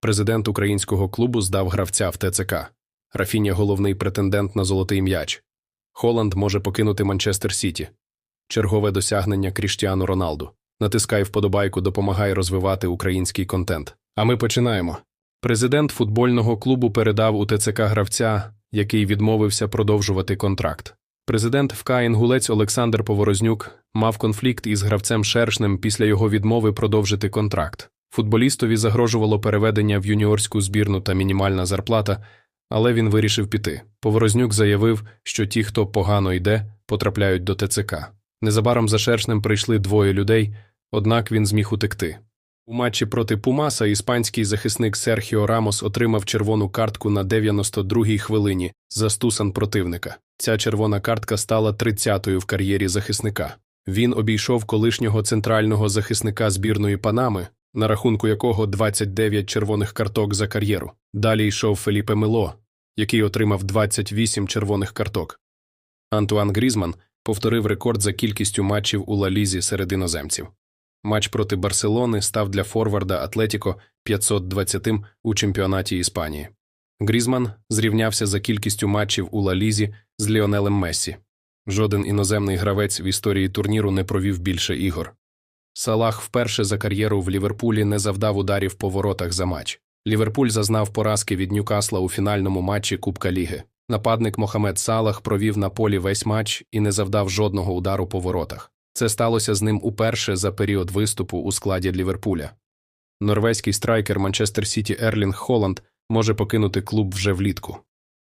Президент українського клубу здав гравця в ТЦК. Рафіня головний претендент на золотий м'яч. Холланд може покинути Манчестер Сіті. Чергове досягнення Кріштіану Роналду. Натискай вподобайку, допомагай розвивати український контент. А ми починаємо. Президент футбольного клубу передав у ТЦК гравця, який відмовився продовжувати контракт. Президент ФК «Інгулець» Олександр Поворознюк мав конфлікт із гравцем Шершнем після його відмови продовжити контракт. Футболістові загрожувало переведення в юніорську збірну та мінімальна зарплата, але він вирішив піти. Поворознюк заявив, що ті, хто погано йде, потрапляють до ТЦК. Незабаром за Шершнем прийшли двоє людей, однак він зміг утекти. У матчі проти Пумаса іспанський захисник Серхіо Рамос отримав червону картку на 92-й хвилині за стусан противника. Ця червона картка стала 30-ю в кар'єрі захисника. Він обійшов колишнього центрального захисника збірної Панами, на рахунку якого 29 червоних карток за кар'єру. Далі йшов Феліпе Мело, який отримав 28 червоних карток. Антуан Грізман повторив рекорд за кількістю матчів у Ла Лізі серед іноземців. Матч проти Барселони став для форварда Атлетіко 520-м у чемпіонаті Іспанії. Грізман зрівнявся за кількістю матчів у Ла Лізі з Ліонелем Мессі. Жоден іноземний гравець в історії турніру не провів більше ігор. Салах вперше за кар'єру в Ліверпулі не завдав ударів по воротах за матч. Ліверпуль зазнав поразки від Ньюкасла у фінальному матчі Кубка Ліги. Нападник Мохамед Салах провів на полі весь матч і не завдав жодного удару по воротах. Це сталося з ним уперше за період виступу у складі Ліверпуля. Норвезький страйкер Манчестер Сіті Ерлінг Холланд може покинути клуб вже влітку.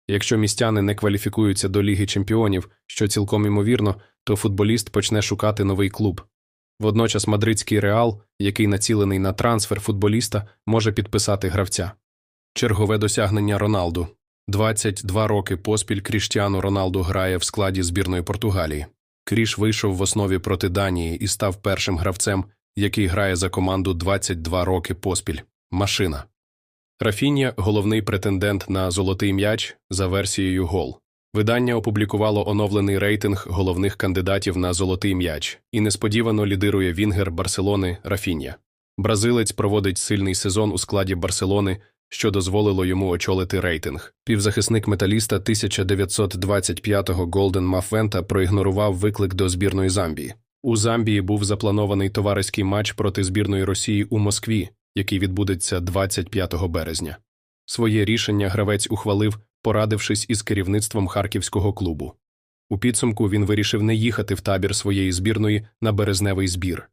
Якщо містяни не кваліфікуються до Ліги чемпіонів, що цілком імовірно, то футболіст почне шукати новий клуб. Водночас мадридський реал, який націлений на трансфер футболіста, може підписати гравця. Чергове досягнення Роналду. 22 роки поспіль Кріштіану Роналду грає в складі збірної Португалії. Кріш вийшов в основі проти Данії і став першим гравцем, який грає за команду 22 роки поспіль. Машина. Рафінія – головний претендент на золотий м'яч за версією Гол. Видання опублікувало оновлений рейтинг головних кандидатів на золотий м'яч і несподівано лідирує Вінгер Барселони Рафінія. Бразилець проводить сильний сезон у складі Барселони, що дозволило йому очолити рейтинг. Півзахисник металіста 1925-го Голден Мафвента проігнорував виклик до збірної Замбії. У Замбії був запланований товариський матч проти збірної Росії у Москві, який відбудеться 25 березня. Своє рішення гравець ухвалив, порадившись із керівництвом харківського клубу. У підсумку він вирішив не їхати в табір своєї збірної на березневий збір.